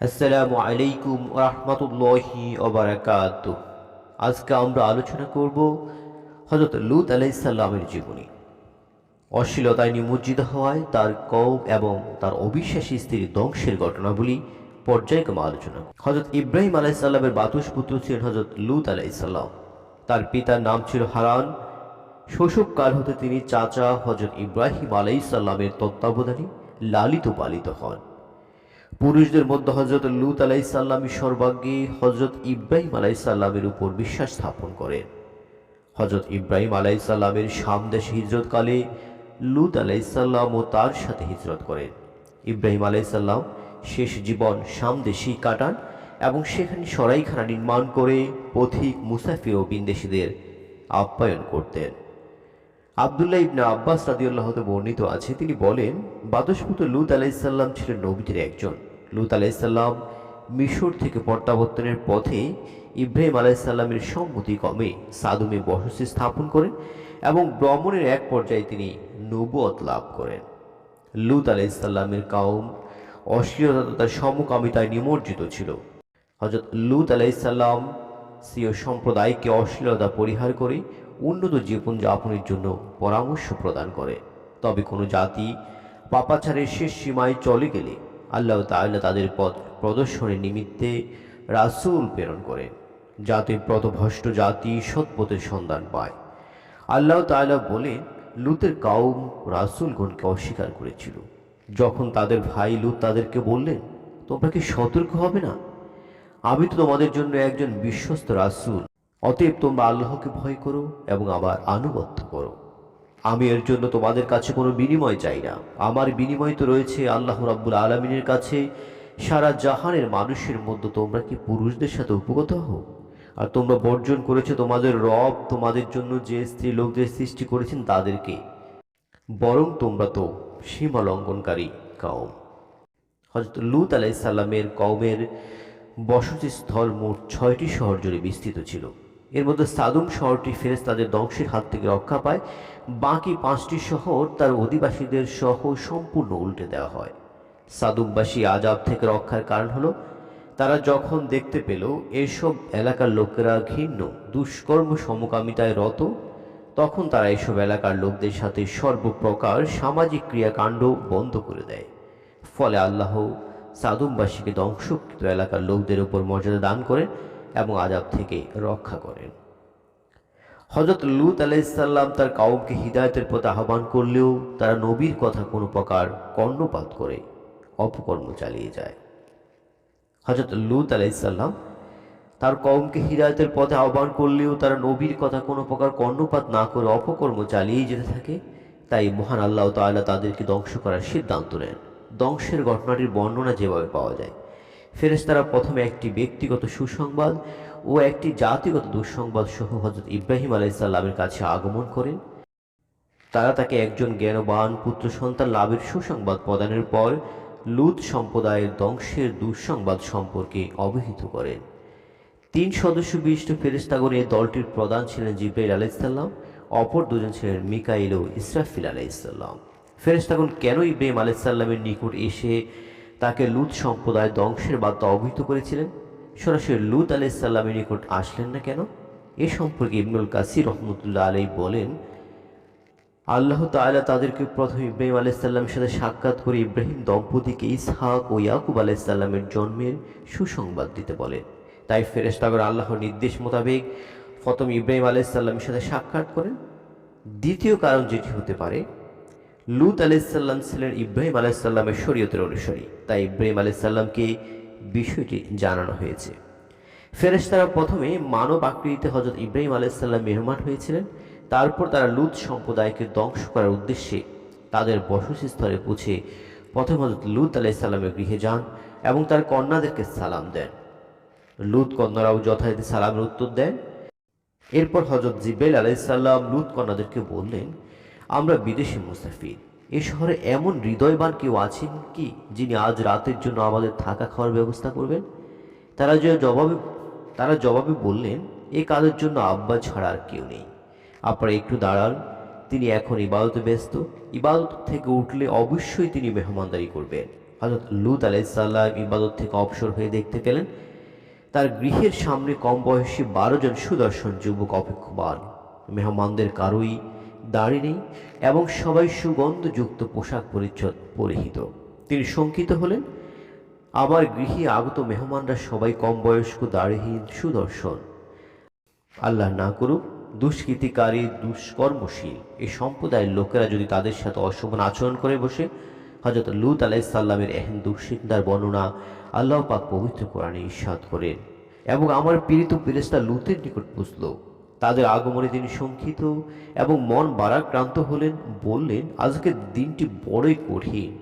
আসসালামু আলাইকুম রহমতুল্লাহি ওবরাকাত আজকে আমরা আলোচনা করব হজরত লুত আলাইসাল্লামের জীবনী। অশ্লীলতায় নিমজ্জিত হওয়ায় তার কৌম এবং তার অবিশ্বাসী স্ত্রীর ধ্বংসের ঘটনাবলী পর্যায়ক্রমে আলোচনা হজরত ইব্রাহিম আলাইসাল্লামের বাতুস পুত্র ছিলেন হজরত লুত আলাইসাল্লাম তার পিতার নাম ছিল হারান। শৈশবকাল হতে তিনি চাচা হজরত ইব্রাহিম আলাইসাল্লামের তত্ত্বাবধানে লালিত পালিত হন। পুরুষদের মধ্যে হজরত লুত আলাইসাল্লামী সর্বাগ্যে হজরত ইব্রাহিম আলাইসাল্লামের উপর বিশ্বাস স্থাপন করেন। হজরত ইব্রাহিম আলাইসাল্লামের সামদেশে হিজরতকালে লুত আলাইসাল্লাম ও তার সাথে হিজরত করেন। ইব্রাহিম আলাইসাল্লাম শেষ জীবন সামদেশেই কাটান এবং সেখানে সরাইখানা নির্মাণ করে পথিক মুসাফির ও বিন্দেশীদের আপ্যায়ন করতেন। আবদুল্লাহ ইবনে আব্বাস রাদিউল্লাহতে বর্ণিত আছে। তিনি বলেন বাদশপুত লুত আলাইসাল্লাম ছিলেন নবীদের একজন। লুত আলাইসাল্লাম মিশর থেকে প্রত্যাবর্তনের পথে ইব্রাহিম আলাইসাল্লামের সম্মতি কমে সাদুমে বসতি স্থাপন করেন এবং ভ্রমণের এক পর্যায়ে তিনি নবুয়ত লাভ করেন। লুত আলাইসাল্লামের কাউম অশ্লীলতা তথা সমকামিতায় নিমজ্জিত ছিল। হজরত লুত আলাইসাল্লাম সিও সম্প্রদায়কে অশ্লীলতা পরিহার করে উন্নত জীবনযাপনের জন্য পরামর্শ প্রদান করে। তবে কোনো জাতি পাপাচারের শেষ সীমায় চলে গেলে আল্লাহ তাআলা তাদের পথ প্রদর্শনের নিমিত্তে রাসূল প্রেরণ করেন, যাতে প্রতভষ্ট জাতি সৎপথের সন্ধান পায়। আল্লাহ তাআলা বলেন, লুতের কাউম রাসূলগণকে অস্বীকার করেছিল। যখন তাদের ভাই লুত তাদেরকে বললেন, তোমরা কি সতর্ক হবে না? আমি তো তোমাদের জন্য একজন বিশ্বস্ত রাসূল। অতএব তোমরা আল্লাহকে ভয় করো এবং আমার আনুগত্য করো। আমি এর জন্য তোমাদের কাছে কোনো বিনিময় চাই না। আমার বিনিময় তো রয়েছে আল্লাহ রাব্বুল আলমিনের কাছে। সারা জাহানের মানুষের মধ্যে তোমরা কি পুরুষদের সাথে উপগত হও? আর তোমরা বর্জন করেছ তোমাদের রব, তোমাদের জন্য যে স্ত্রী লোকদের সৃষ্টি করেছেন তাদেরকে। বরং তোমরা তো সীমা লঙ্ঘনকারী কাউম হজরত লুত আলাইসাল্লামের কওমের বসতিস্থল মোট ছয়টি শহর জুড়ে বিস্তৃত ছিল। এর মধ্যে সাদুম শহরটি ফেরেস তাদের ধ্বংসের হাত থেকে রক্ষা পায়। বাকি পাঁচটি শহর তার অধিবাসীদের সহ সম্পূর্ণ উল্টে দেওয়া হয়। সাদুমবাসী আজাব থেকে রক্ষার কারণ হলো, তারা যখন দেখতে পেল এসব এলাকার লোকেরা ঘৃণ্য, দুষ্কর্ম সমকামিতায় রত, তখন তারা এসব এলাকার লোকদের সাথে সর্বপ্রকার সামাজিক ক্রিয়াকাণ্ড বন্ধ করে দেয়। ফলে আল্লাহ সাদুমবাসীকে ধ্বংসকৃত এলাকার লোকদের উপর মর্যাদা দান করেন এবং আজাব থেকে রক্ষা করেন। হজরত লুত আলাইসাল্লাম তার কাউমকে হৃদায়তের পথে আহ্বান করলেও তারা নবীর কথা কোনো প্রকার কর্ণপাত করে অপকর্ম চালিয়ে যায়। হজরত লুত আলাইসাল্লাম তার কওমকে হৃদায়তের পথে আহ্বান করলেও তারা নবীর কথা কোনো প্রকার কর্ণপাত না করে অপকর্ম চালিয়ে যেতে থাকে, তাই মহান আল্লাহ তাআলা তাদেরকে ধ্বংস করার সিদ্ধান্ত নেন। ধ্বংসের ঘটনাটির বর্ণনা যেভাবে পাওয়া যায়। ফেরেশতারা প্রথমে একটি ব্যক্তিগত সুসংবাদ ও একটি জাতিগত দুঃসংবাদ সহ হজরত ইব্রাহিম আলাইসাল্লামের কাছে আগমন করেন। তারা তাকে একজন জ্ঞানবান পুত্র সন্তান লাভের সুসংবাদ প্রদানের পর লুত সম্প্রদায়ের ধ্বংসের দুঃসংবাদ সম্পর্কে অবহিত করেন। তিন সদস্য বিশিষ্ট ফেরিস্তাগণ এই দলটির প্রধান ছিলেন জিব্রাইল আলাইসাল্লাম অপর দুজন ছিলেন মিকাইল ও ইসরাফিল আলাইসাল্লাম ফেরিস্তাগণ কেন ইব্রাহিম আলাইসাল্লামের নিকট এসে তাকে লুত সম্প্রদায় ধ্বংসের বার্তা অবহিত করেছিলেন? সরাসরি লুত আলাইসাল্লামের নিকট আসলেন না কেন? এ সম্পর্কে ইবনুল কাসির রহমতুল্লাহ আলাই বলেন, আল্লাহ তাআলা তাদেরকে প্রথম ইব্রাহিম আলাইসাল্লামের সাথে সাক্ষাৎ করে ইব্রাহিম দম্পতিকে ইসহাক ও ইয়াকুব আলাইসাল্লামের জন্মের সুসংবাদ দিতে বলেন। তাই ফেরেশতাগণ আল্লাহর নির্দেশ মোতাবেক প্রথম ইব্রাহিম আলাইসাল্লামের সাথে সাক্ষাৎ করেন। দ্বিতীয় কারণ যেটি হতে পারে লুত আলাইসাল্লাম ছিলেন ইব্রাহিম আলাইসাল্লামের শরীয়তের অনুসারী। তাই ইব্রাহিম আলাইসাল্লামকে বিষয়টি জানানো হয়েছে। ফেরেশতারা প্রথমে মানব আকৃতিতে হজরত ইব্রাহিম আলাইসাল্লাম মেহমান হয়েছিলেন। তারপর তারা লুত সম্প্রদায়কে ধ্বংস করার উদ্দেশ্যে তাদের বসতিস্থলে পৌঁছে প্রথম হজরত লুত আলাইসাল্লামের গৃহে যান এবং তার কন্যাদেরকে সালাম দেন। লুত কন্যারাও যথারীতি সালামের উত্তর দেন। এরপর হজরত জিব্রাইল আলাইসাল্লাম লুত কন্যাদেরকে বললেন আমরা বিদেশি মুসাফির। এ শহরে এমন হৃদয়বান কেউ আছেন কি, যিনি আজ রাতের জন্য আমাদের থাকা খাওয়ার ব্যবস্থা করবেন? তারা যে জবাবে, তারা জবাবে বললেন, এ কাজের জন্য আব্বা ছাড়া আর কেউ নেই। আপনারা একটু দাঁড়ান, তিনি এখন ইবাদতে ব্যস্ত। ইবাদত থেকে উঠলে অবশ্যই তিনি মেহমানদারি করবেন। হজরত লুত আলাইসাল্লাম ইবাদত থেকে অবসর হয়ে দেখতে পেলেন, তার গৃহের সামনে কম বয়সী বারো জন সুদর্শন যুবক অপেক্ষমান মেহমানদের কারোই দাড়ি নেই এবং সবাই সুগন্ধযুক্ত পোশাক পরিচ্ছদ পরিহিত। তিনি শঙ্কিত হলেন, আমার গৃহে আগত মেহমানরা সবাই কম বয়স্ক দাড়িহীন সুদর্শন। আল্লাহ না করুক, দুষ্কৃতিকারী, দুষ্কর্মশীল এই সম্প্রদায়ের লোকেরা যদি তাদের সাথে অসমান আচরণ করে বসে হজরত লুত আলাইসাল্লামের এহেন দুশ্চিন্তার বর্ণনা আল্লাহ পাক পবিত্র কোরআনে ইস্বাদ করেন। এবং আমার পীড়িত ফেরেস্তা লুতের নিকট বুঝল তাদের আগমনে তিনি শঙ্কিত এবং মন বারাক্রান্ত হলেন, বললেন, আজকের দিনটি বড়ই কঠিন।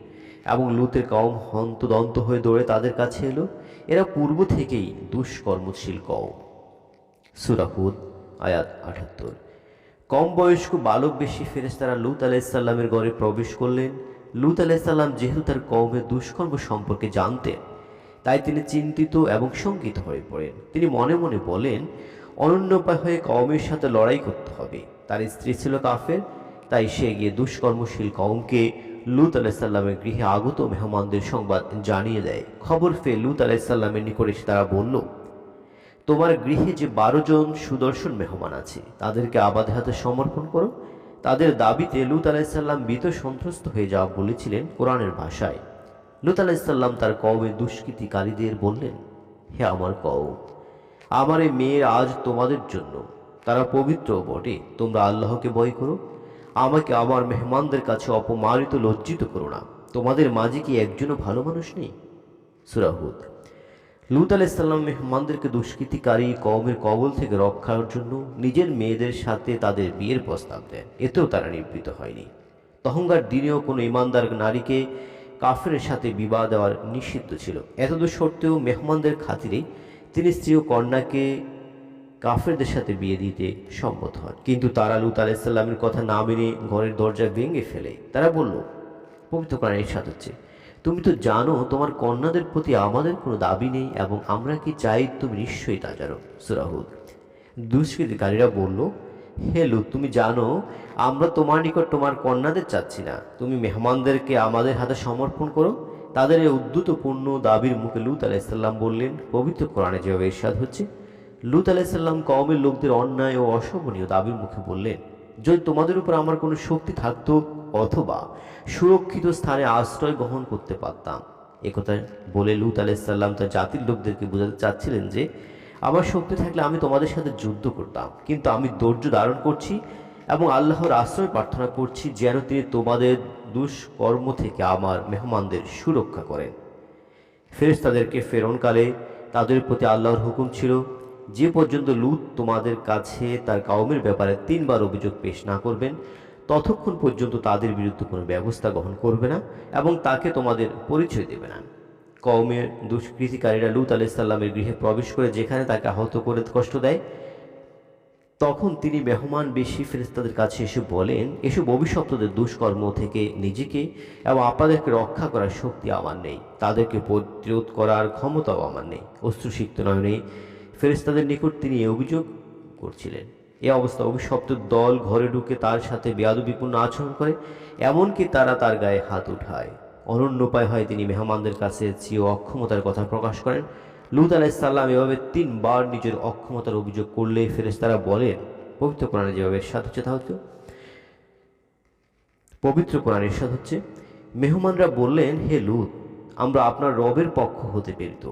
এবং লুতের কম হন্তদন্ত হয়ে দৌড়ে তাদের কাছে এলো। এরা পূর্ব থেকেই দুষ্কর্মশীল কম। সুরাহুদ আয়াত আটাত্তর। কম বয়স্ক বালক বেশি ফেরেস্তারা লুত আলাইসাল্লামের ঘরে প্রবেশ করলেন। লুত আলাইসাল্লাম যেহেতু তার কৌমের দুষ্কর্ম সম্পর্কে জানতেন, তাই তিনি চিন্তিত এবং শঙ্কিত হয়ে পড়েন। তিনি মনে মনে বলেন অনন্যপায় হয়ে কওমের সাথে লড়াই করতে হবে। তার স্ত্রী ছিল কাফের, তাই সে গিয়ে দুষ্কর্মশীল কওমকে লুত আলাইসাল্লামের গৃহে আগত মেহমানদের সংবাদ জানিয়ে দেয়। খবর পেয়ে লুত আলাইসাল্লামের নিকট এসে তারা বলল, তোমার গৃহে যে বারো জন সুদর্শন মেহমান আছে, তাদেরকে আবাদ হাতে সমর্পণ করো। তাদের দাবিতে লুত আলাইসাল্লাম বিত সন্ত্রস্ত হয়ে যাওয়া বলেছিলেন কোরআনের ভাষায়। লুত আলাইসাল্লাম তার কওমের দুষ্কৃতিকারীদের বললেন, হে আমার কও আমার এই মেয়ের আজ তোমাদের জন্য। তারা পবিত্র বটে। তোমরা আল্লাহকে ভয় করো। আমাকে আমার মেহমানদের কাছে অপমানিত, লজ্জিত করো না। তোমাদের মাঝে কি একজনও ভালো মানুষ নেই? সুরাহুদ লুত আলাইসাল্লাম মেহমানদেরকে দুষ্কৃতিকারী কওমের কবল থেকে রক্ষার জন্য নিজের মেয়েদের সাথে তাদের বিয়ের প্রস্তাব দেন। এতেও তারা নিবৃত হয়নি। তখনকার দিনেও কোনো ইমানদার নারীকে কাফের সাথে বিবাহ দেওয়ার নিষিদ্ধ ছিল। এতদূর সত্ত্বেও মেহমানদের খাতিরে তিনি স্ত্রী ও কন্যাকে কাফেরদের সাথে বিয়ে দিতে সম্মত হন। কিন্তু তারা লুত আলাইসাল্লামের কথা না মেনে ঘরের দরজা ভেঙে ফেলে। তারা বলল, পবিত্র কোরআন ইরশাদ হচ্ছে। তুমি তো জানো, তোমার কন্যাদের প্রতি আমাদের কোনো দাবি নেই এবং আমরা কি চাই তুমি নিশ্চয়ই তা জানো। সুরাহুদ দুষ্কৃতিকারীরা বলল, হে তুমি জানো, আমরা তোমার নিকট তোমার কন্যাদের চাচ্ছি না। তুমি মেহমানদেরকে আমাদের হাতে সমর্পণ করো তাদের এই উদ্ধতপূর্ণ দাবির মুখে লুত আলাইসাল্লাম বললেন, পবিত্র কোরআনে যেভাবে ইরশাদ হচ্ছে, লুত আলাইসাল্লাম কওমের লোকদের অন্যায় ও অশোভনীয় দাবির মুখে বললেন, যদি তোমাদের উপর আমার কোনো শক্তি থাকতো অথবা সুরক্ষিত স্থানে আশ্রয় গ্রহণ করতে পারতাম। একথা বলে লুত আলাইসাল্লাম তার জাতির লোকদেরকে বোঝাতে চাচ্ছিলেন যে, আমার শক্তি থাকলে আমি তোমাদের সাথে যুদ্ধ করতাম, কিন্তু আমি ধৈর্য ধারণ করছি এবং আল্লাহর আশ্রয় প্রার্থনা করছি যেন তিনি তোমাদের দুষ্কর্ম থেকে আমার মেহমানদের সুরক্ষা করেন। ফেরেস তাদেরকে ফেরনকালে তাদের প্রতি আল্লাহর হুকুম ছিল, যে পর্যন্ত লুত তোমাদের কাছে তার কাউমের ব্যাপারে তিনবার অভিযোগ পেশ না করবেন, ততক্ষণ পর্যন্ত তাদের বিরুদ্ধে কোনো ব্যবস্থা গ্রহণ করবে না এবং তাকে তোমাদের পরিচয় দেবে না। কওমের দুষ্কৃতিকারীরা লুত আলাইসাল্লামের গৃহে প্রবেশ করে যেখানে তাকে আহত করে কষ্ট দেয় তখন তিনি মেহমান বেশি ফেরেস্তাদের কাছে এসে বলেন এসব অভিশপ্তদের দুষ্কর্ম থেকে নিজেকে এবং আপনাদেরকে রক্ষা করার শক্তি আমার নেই। তাদেরকে প্রতিরোধ করার ক্ষমতাও আমার নেই। অস্ত্রসিক্ত নয়নে ফেরেস্তাদের নিকট তিনি অভিযোগ করছিলেন। এ অবস্থা অভিশপ্ত দল ঘরে ঢুকে তার সাথে বেয়াদবিপূর্ণ আচরণ করে, এমনকি তারা তার গায়ে হাত উঠায়। অনন্য উপায় হয় তিনি মেহমানদের কাছে চির অক্ষমতার কথা প্রকাশ করেন। লুত আলাইসাল্লাম এভাবে তিনবার নিজের অক্ষমতার অভিযোগ করলে ফেরেস্তারা বলেন পবিত্র কোরআনে যেভাবে এরশাদ হচ্ছে তা হচ্ছে। পবিত্র কোরআন এরশাদ হচ্ছে, মেহমানরা বললেন, হে লুত, আমরা আপনার রবের পক্ষ হতে প্রেরিত।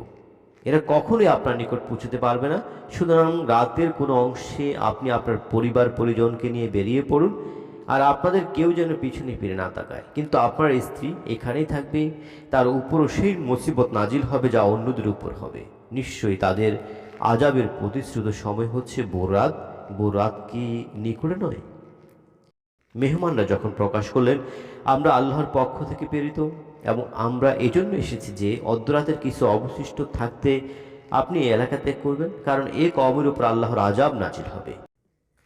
এরা কখনোই আপনার নিকট পৌঁছতে পারবে না। সুতরাং রাতের কোনো অংশে আপনি আপনার পরিবার পরিজনকে নিয়ে বেরিয়ে পড়ুন। আর আপনাদের কেউ যেন পিছনে ফিরে না তাকায়। কিন্তু আপনার স্ত্রী এখানেই থাকবে। তার উপরও সেই মুসিবত নাজিল হবে যা অন্যদের উপর হবে। নিশ্চয়ই তাদের আজাবের প্রতিশ্রুত সময় হচ্ছে বোরাত। বোরাত কি নিকটে নয়? মেহমানরা যখন প্রকাশ করলেন, আমরা আল্লাহর পক্ষ থেকে প্রেরিত এবং আমরা এজন্য এসেছি যে অর্ধরাতের কিছু অবশিষ্ট থাকতে আপনি এলাকা ত্যাগ করবেন, কারণ এ কমের উপর আল্লাহর আজাব নাজিল হবে।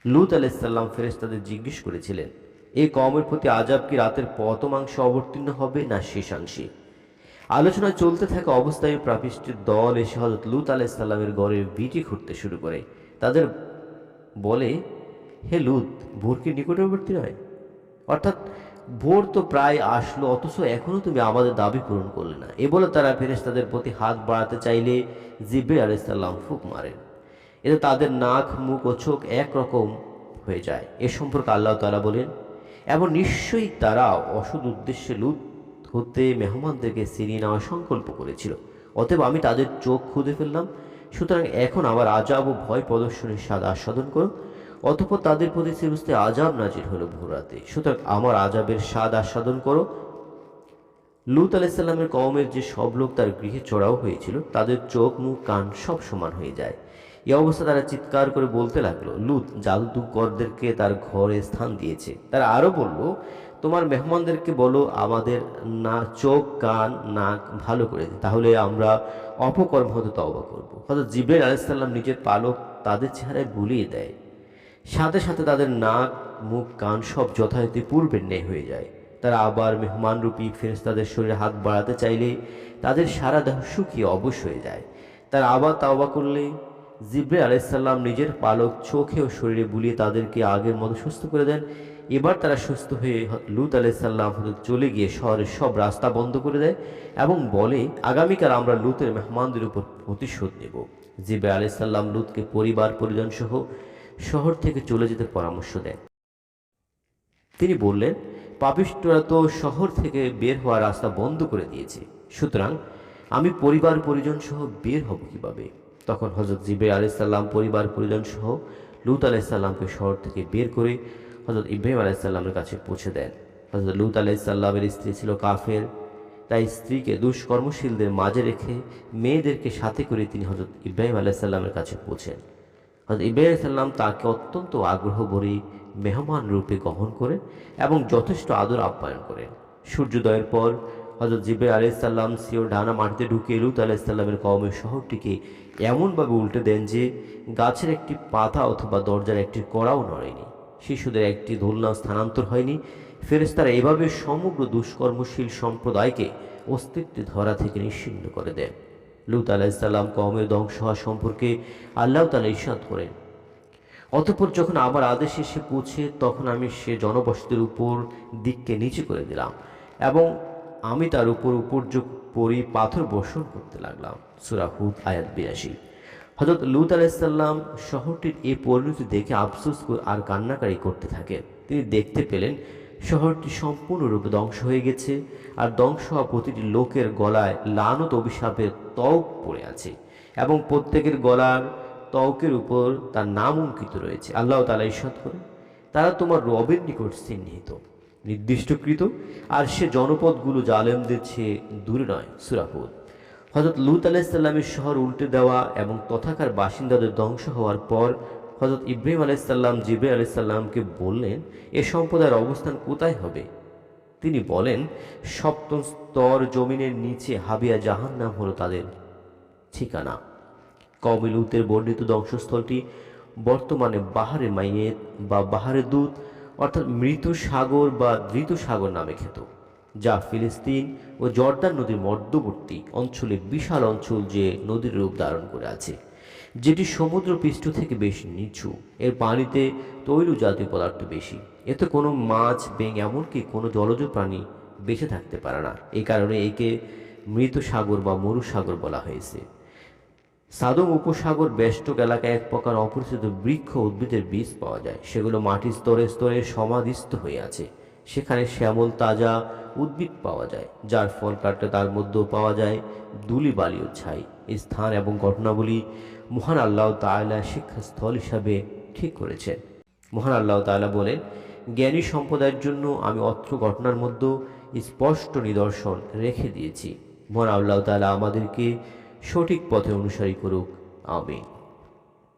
লুত আলাইসাল্লাম ফেরেস্তাদের জিজ্ঞেস করেছিলেন এই কমের প্রতি আজাব কি রাতের পতমাংশে অবতীর্ণ হবে না শেষাংশে? আলোচনা চলতে থাকা অবস্থায় প্রাপিষ্টের দল এসে হজরত লুত আলাইসাল্লামের গড়ে বিটি খুঁড়তে শুরু করে। তাদের বলে, হে লুত, ভোর কি নিকটবর্তী নয়? অর্থাৎ, ভোর তো প্রায় আসলো, অথচ এখনও তুমি আমাদের দাবি পূরণ করলে না। এ বলে তারা ফেরেস তাদের প্রতি হাত বাড়াতে চাইলে জিব্বে আলাইসাল্লাম ফুক মারেন। এতে তাদের নাক, মুখ ও চোখ একরকম হয়ে যায়। এ সম্পর্কে আল্লাহ তাআলা বলেন, এবং নিশ্চয়ই তারা অসৎ উদ্দেশ্যে লুত হতে মেহমানদেরকে সিরিয়ে নেওয়ার সংকল্প করেছিল। অতএব আমি তাদের চোখ খুঁজে ফেললাম। সুতরাং এখন আমার আজাব ও ভয় প্রদর্শনের স্বাদ আস্বাদন করো অতপর তাদের প্রতি সিরুস্তে আজাব নাজির হলো ভোরাতে সুতরাং আমার আজাবের স্বাদ আস্বাদন করো। লুত আলাইসাল্লামের কওমের যে সব লোক তার গৃহে চড়াও হয়েছিল, তাদের চোখ, মুখ, কান সব সমান হয়ে যায়। এই অবস্থা তারা চিৎকার করে বলতে লাগল, লুত, জাদুকরদেরকে তার ঘরে স্থান দিয়েছে। তারা আরও বলল, তোমার মেহমানদেরকে বলো, আমাদের না, চোখ, কান, নাক ভালো করে তাহলে আমরা অপকর্ম হতে তওবা করব। হয়তো জিব্রাইল আলাইসাল্লাম নিজের পালক তাদের চেহারায় বুলিয়ে দেয়। সাথে সাথে তাদের নাক, মুখ, কান সব যথারীতি পূর্বের ন্যায় হয়ে যায়। তারা আবার মেহমানরূপী ফেরেস তাদের শরীরে হাত বাড়াতে চাইলে তাদের সারা দেহ শুকিয়ে অবশ হয়ে যায়। তারা আবার তাওবা করলে জিব্রে আলাইসাল্লাম নিজের পালক চোখে ও শরীরে বুলিয়ে তাদেরকে আগের মতো সুস্থ করে দেন। এবার তারা সুস্থ হয়ে লুত আলাইসাল্লাম চলে গিয়ে শহরের সব রাস্তা বন্ধ করে দেয় এবং বলে, আগামীকাল আমরা লুতের মেহমানদের উপর প্রতিশোধ নেব। জিব্রে আলাইসাল্লাম লুতকে পরিবার পরিজন সহ শহর থেকে চলে যেতে পরামর্শ দেন। তিনি বললেন পাপিষ্টরা তো শহর থেকে বের হওয়ার রাস্তা বন্ধ করে দিয়েছে। সুতরাং আমি পরিবার পরিজন সহ বের হব কীভাবে? তখন হজরত জিবে আলাইসাল্লাম পরিবার, পরিজন সহ লুত আলাইসাল্লামকে শহর থেকে বের করে হজরত ইব্রাহিম আলাইসাল্লামের কাছে পৌঁছে দেন। হজরত লুত আলাইসাল্লামের স্ত্রী ছিল কাফের। তাই স্ত্রীকে দুষ্কর্মশীলদের মাঝে রেখে মেয়েদেরকে সাথে করে তিনি হজরত ইব্রাহিম আলাইসাল্লামের কাছে পৌঁছেন। হজরত ইব্রাহিম সাল্লাম তাকে অত্যন্ত আগ্রহ ভরে মেহমান রূপে গ্রহণ করেন এবং যথেষ্ট আদর আপ্যায়ন করেন। সূর্যোদয়ের পর হজরত জিবে আলাইসাল্লাম সিও ডানা মাটিতে ঢুকে লুত আলাইসাল্লামের কওমের শহরটিকে এমনভাবে উল্টে দেন যে গাছের একটি পাতা অথবা দরজার একটি কড়াও নড়েনি, শিশুদের একটি দোলনা স্থানান্তর হয়নি ফেরেস্তারা এভাবে সমগ্র দুষ্কর্মশীল সম্প্রদায়কে অস্তিত্বে ধরা থেকে নিশ্চিন্ন করে দেন। লুত আলাইসাল্লাম কওমের ধ্বংস হওয়া সম্পর্কে আল্লাহ তালা ইস্বাদ করেন। অতঃপর যখন আমার আদেশ এসে পৌঁছে, তখন আমি সে জনবসতির উপর দিককে নিচে করে দিলাম এবং আমি তার উপর উপর্যুক পরি পাথর বর্ষণ করতে লাগলাম। সুরাহুদ আয়াত বিরাশি। হজরত লুত আলাইসাল্লাম শহরটির এই পরিণতি দেখে আফসোস আর কান্নাকারি করতে থাকেন তিনি দেখতে পেলেন শহরটি সম্পূর্ণরূপে ধ্বংস হয়ে গেছে আর ধ্বংস হওয়া প্রতিটি লোকের গলায় লানত অভিশাপের তওক পড়ে আছে এবং প্রত্যেকের গলার তওকের উপর তার নাম অঙ্কিত রয়েছে। আল্লাহ তালা ইস্বাদ করে তারা তোমার রবের নিকট চিহ্নিত নির্দিষ্টকৃত, আর সে জনপদগুলো জালেমদের চেয়ে দূরে নয় সুরাপুর হজরত লুত আলাইসাল্লামের শহর উল্টে দেওয়া এবং তথাকার বাসিন্দাদের ধ্বংস হওয়ার পর হজরত ইব্রাহিম আলাইসাল্লাম জিব্রাহ আলাইসাল্লামকে বললেন, এ সম্প্রদায়ের অবস্থান কোথায় হবে? তিনি বলেন, সপ্তম স্তর জমিনের নিচে হাবিয়া জাহান নাম হলো তাদের ঠিকানা। কবিলুতের বর্ণিত ধ্বংসস্থলটি বর্তমানে বাহারে মাইয়েত বা বাহারে দূত অর্থাৎ মৃত সাগর বা ধৃত সাগর নামে খ্যাত, যা ফিলিস্তিন ও জর্দান নদীর মধ্যবর্তী অঞ্চলে বিশাল অঞ্চল যে নদীর রূপ ধারণ করে আছে, যেটি সমুদ্র পৃষ্ঠ থেকে বেশ নিচু। এর পানিতে তৈল জাতীয় পদার্থ বেশি। এতে কোনো মাছ বেং এমনকি কোনো জলজ প্রাণী বেঁচে থাকতে পারে না। এই কারণে একে মৃত সাগর বা মরু সাগর বলা হয়েছে। সাদম উপসাগর বেষ্টক এলাকায় এক প্রকার অপরিচিত বৃক্ষ উদ্ভিদের বীজ পাওয়া যায়। সেগুলো মাটির স্তরে স্তরে সমাধিস্থ হয়ে আছে। সেখানে শ্যামল তাজা উদ্ভিদ পাওয়া যায়, যার ফল কাটলে তার মধ্যেও পাওয়া যায় দুলি বালিও ছাই স্থান এবং ঘটনাবলী মহান আল্লাহ তাআলা শিক্ষাস্থল হিসাবে ঠিক করেছেন। মহান আল্লাহ তাআলা বলেন, জ্ঞানী সম্প্রদায়ের জন্য আমি অত্র ঘটনার মধ্যে স্পষ্ট নিদর্শন রেখে দিয়েছি। মহান আল্লাহ তাআলা আমাদেরকে সঠিক পথে অনুসারী করুক। আমিন।